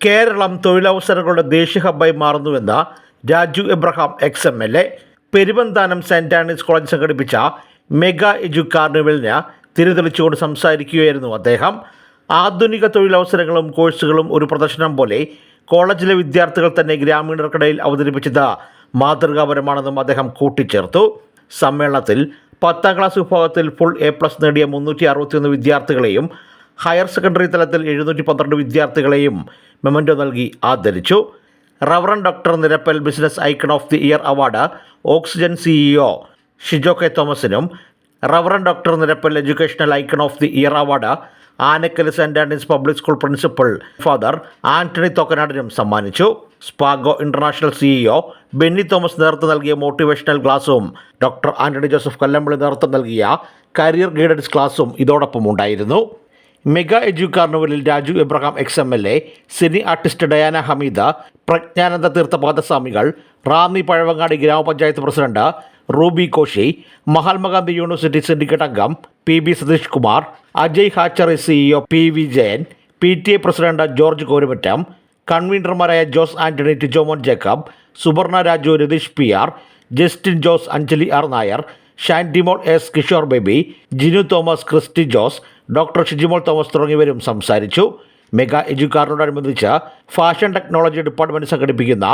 കേരളം തൊഴിലവസരങ്ങളുടെ ദേശീയ ഹബ്ബായി മാറുന്നുവെന്ന് Raju Abraham ex M L A Peruvanthanam Saint Andrews college സംഘടിപ്പിച്ച മെഗാ എജു കാർണിവലിന് തിരിതെളിച്ചുകൊണ്ട് സംസാരിക്കുകയായിരുന്നു അദ്ദേഹം. ആധുനിക തൊഴിലവസരങ്ങളും കോഴ്സുകളും ഒരു പ്രദർശനം പോലെ കോളേജിലെ വിദ്യാർത്ഥികൾ തന്നെ ഗ്രാമീണർക്കിടയിൽ അവതരിപ്പിച്ചത് മാതൃകാപരമാണെന്നും അദ്ദേഹം കൂട്ടിച്ചേർത്തു. സമ്മേളനത്തിൽ പത്താം ക്ലാസ് വിഭാഗത്തിൽ ഫുൾ എ പ്ലസ് നേടിയ മുന്നൂറ്റി അറുപത്തിയൊന്ന് വിദ്യാർത്ഥികളെയും ഹയർ സെക്കൻഡറി തലത്തിൽ എഴുന്നൂറ്റി പന്ത്രണ്ട് വിദ്യാർത്ഥികളെയും മെമന്റോ നൽകി ആദരിച്ചു. Reverend doctor Nirappel business icon of the year award Oxygen CEO Shijo K തോമസിനും reverend doctor Nirappel educational icon of the year award Anakkal saint Andrews public school principal father Antony തോക്കനാടിനും സമ്മാനിച്ചു. Spago international CEO Benny Thomas നേതൃത്വം നൽകിയ motivational ക്ലാസ്സും doctor Antony Joseph Kallampally നേതൃത്വം നൽകിയ career guidance ക്ലാസ്സും ഇതോടൊപ്പം ഉണ്ടായിരുന്നു. Mega edu കാർണിവലിൽ Raju Abraham ex M L A cine artist Diana Hameeda Prajnananda Theertha Padaswamikal Ranni Pazhavangadi grama panchayat president Ruby Koshy Mahatma Gandhi university syndicate അംഗം P B Satheesh Kumar Ajay hatchery CEO P V Jayan P T A president George Korumattam കൺവീനർമാരായ Jose Antony Tijomon Jacob Suvarna Raju Ratheesh P R Justin Jose Anjali R Nair Shandimol S. Kishore Baby Jinu Thomas Christy Jose doctor Shijimol Thomas തുടങ്ങിയവരും സംസാരിച്ചു. Mega എജുക്കാറിനോടനുബന്ധിച്ച് fashion technology department സംഘടിപ്പിക്കുന്ന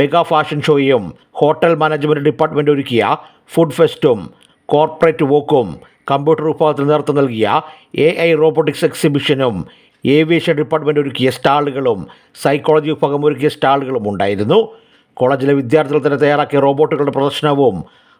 mega fashion ഷോയും hotel management department ഒരുക്കിയ food ഫെസ്റ്റും corporate വോക്കും computer വിഭാഗത്തിൽ നേതൃത്വം നൽകിയ എ ഐ റോബോട്ടിക്സ് എക്സിബിഷനും ഏവിയേഷൻ ഡിപ്പാർട്ട്മെന്റ് ഒരുക്കിയ സ്റ്റാളുകളും സൈക്കോളജി വിഭാഗം ഒരുക്കിയ സ്റ്റാളുകളും ഉണ്ടായിരുന്നു. കോളേജിലെ വിദ്യാർത്ഥികൾ തന്നെ തയ്യാറാക്കിയ റോബോട്ടുകളുടെ പ്രദർശനവും